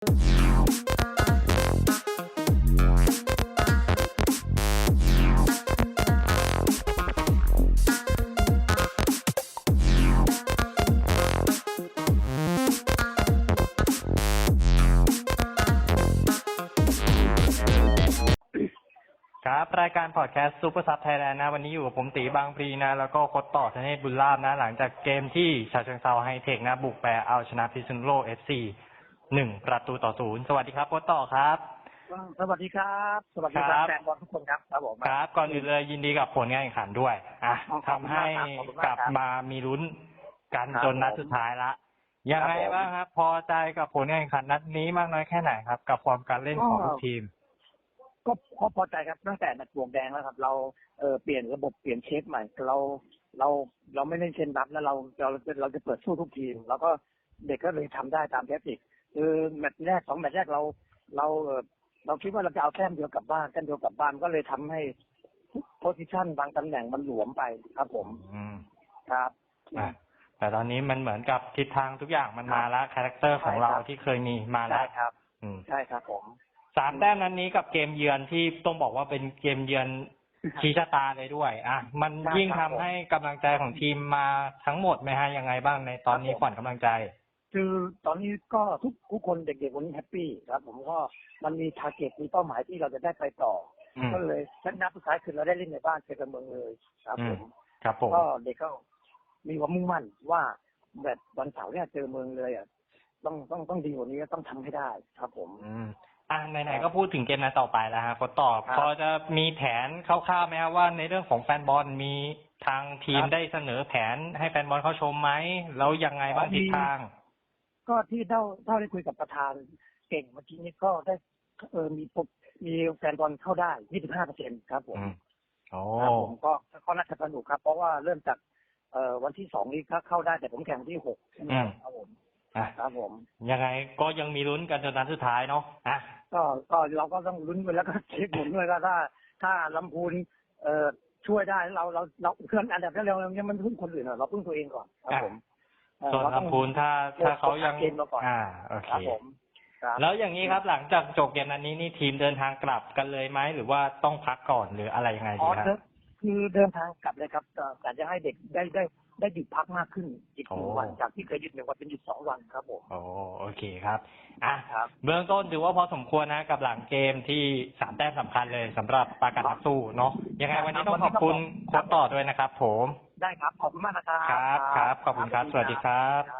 ครับรายการพอดแคสต์ซูเปอร์ซับไทยแลนด์นะ วันนี้อยู่กับผมตีบางพลีนะ แล้วก็โคดต่อธเนศบุญลาบนะ หลังจากเกมที่ชาเชิงเซาไฮเทคนะ บุกไปเอาชนะพิษณุโลกเอฟซี หนึ่งประตูต่อศูนย์สวัสดีครับโคดต่อครับ สวัสดีครับ สวัสดีคครัรับ บแฟนบอลทุกคนครับครับผมครับ ก่อนอื่นเลยยินดีกับผลงานแข่งขันด้วย อะขอบคุณทำให้มากครับขอบคุณกมากครับลับมามีลุ้นกันครับจนนัดผมสุดท้ายละยังไงครับผม บ้างครับ พอใจกับผลงานแข่งขันนัดนี้มากน้อยแค่ไหนครับ กับความการเล่นของทุกทีม ก็ก็พอใจครับตั้งแต่แมตช์บวกแดงแล้วครับ เราเออเปลี่ยนระบบเปลี่ยนเชฟใหม่เราเราเราไม่เล่นเช่นรับแล้วเราเราจะเราจะเปิดสู้ทุกทีม แล้วก็เด็กก็เลยทำได้ตามแทคติก คือแมตช์แรกสองแมตช์แรกเรา เราเอ่อเราคิดว่าเราจะเอาแต้มเดียวกลับบ้านแต้มเดียวกลับบ้านก็เลยทำให้โพซิชันบางตำแหน่งมันหลวมไปครับ ผม อืมครับอะแต่ตอนนี้มันเหมือนกับทิศทางทุกอย่างมันมาแล้วคาแรคเตอร์ของใช่เราครับที่เคยมีมาแล้ใช่วครับอืมใช่ครับผมสามแต้มนั้นนี้กับเกมเยือนที่ต้องบอกว่าเป็นเกมเยือนชี้ชะตาเลยด้วย อะ มันใช่ยิ่งคทำรับผมให้กำลังใจของทีมมาทั้งหมดไหมฮะยังไงบ้างในตอนนี้ครับผมขวัญกำลังใจ คือตอนนี้ก็ทุกทุกคนเด็กๆวันนี้แฮปปี้ครับ ผมก็มันมีทาร์เก็ตมีเป้าหมายที่เราจะได้ไปต่ออืมก็เลยชั้นนัดสุดท้ายคือเราได้เล่นในบ้านเจอกับเมืองเลยครับอืผมมครับผมก็เด็กก็มีความมุ่งมั่นว่าแบบวันเสาร์เนี่ยเจอเมืองเลยอะต้องต้องต้องดีกว่านี้ต้องทำให้ได้ครับผมอืมอะไหนๆก็พูดถึงเกมนัดต่อไปแล้วฮะคนตอบครับพอจะมีแผนคร่าวๆไหมครับว่าในเรื่องของแฟนบอลมีทางทีมครับได้เสนอแผนให้แฟนบอลเขาชมไหมแล้วยังไงบ้างอ๋อมีทิศทาง ก็ที่เท่าเท่าได้คุยกับประธานเก่งเมื่อกี้นี้ก็ได้เออมีปุ๊บมีแฟนบอลเข้าได้25เปอร์เซ็นต์ครับผมอืมโอ้ครับผมก็ก็น่าจะสนุกครับ เพราะว่าเริ่มจากเอ่อวันที่สองนี้เข้าได้แต่ผมแข่งวันที่หกใช่ไหมครับผมอะครับผม ยังไงก็ยังมีลุ้นกันจนนัดสุดท้ายเนาะอะก็ก็เราก็ต้องลุ้นไปแล้วก็เช็คหมุนด้วยก็ถ้า ถ้าลำพูนเอ่อช่วยได้เราเราเราเคลื่อนอันดับที่เรายังมันพึ่งคนอื่นอะเราพึ่งตัวเองก่อนครับผมเอ่อ ส่วนเราต้องลำพูนถ้าถ้าเขายังเกมเราก่อนอ่าโอเคครับผมครับแล้วอย่างนี้ครับหลังจากจบเกมนันนี้นี่ทีมเดินทางกลับกันเลยไหมหรือว่าต้องพักก่อนหรืออะไรยังไงอ๋ดีอครับเดินคือเดินทางกลับเลยครับแต่แต่จะให้เด็กได้ได้ได้หยุดพักมากขึ้นอีกหนึ่งโอ้วันจากที่เคยหยุดหนึ่งวันเป็นหยุดสองวันครับผมโอ้โอเคครับอะครับเบื้องต้นถือว่าพอสมควรนะกับหลังเกมที่สามแต้มสำคัญเลยสำหรับปราการนักสู้เนาะยังไงวันนี้ต้องขอบคุณโค้ชต่อด้วยนะครับผม ได้ครับ ขอบคุณมากนะครับ ครับ ครับ ขอบคุณครับ สวัสดีครับครับ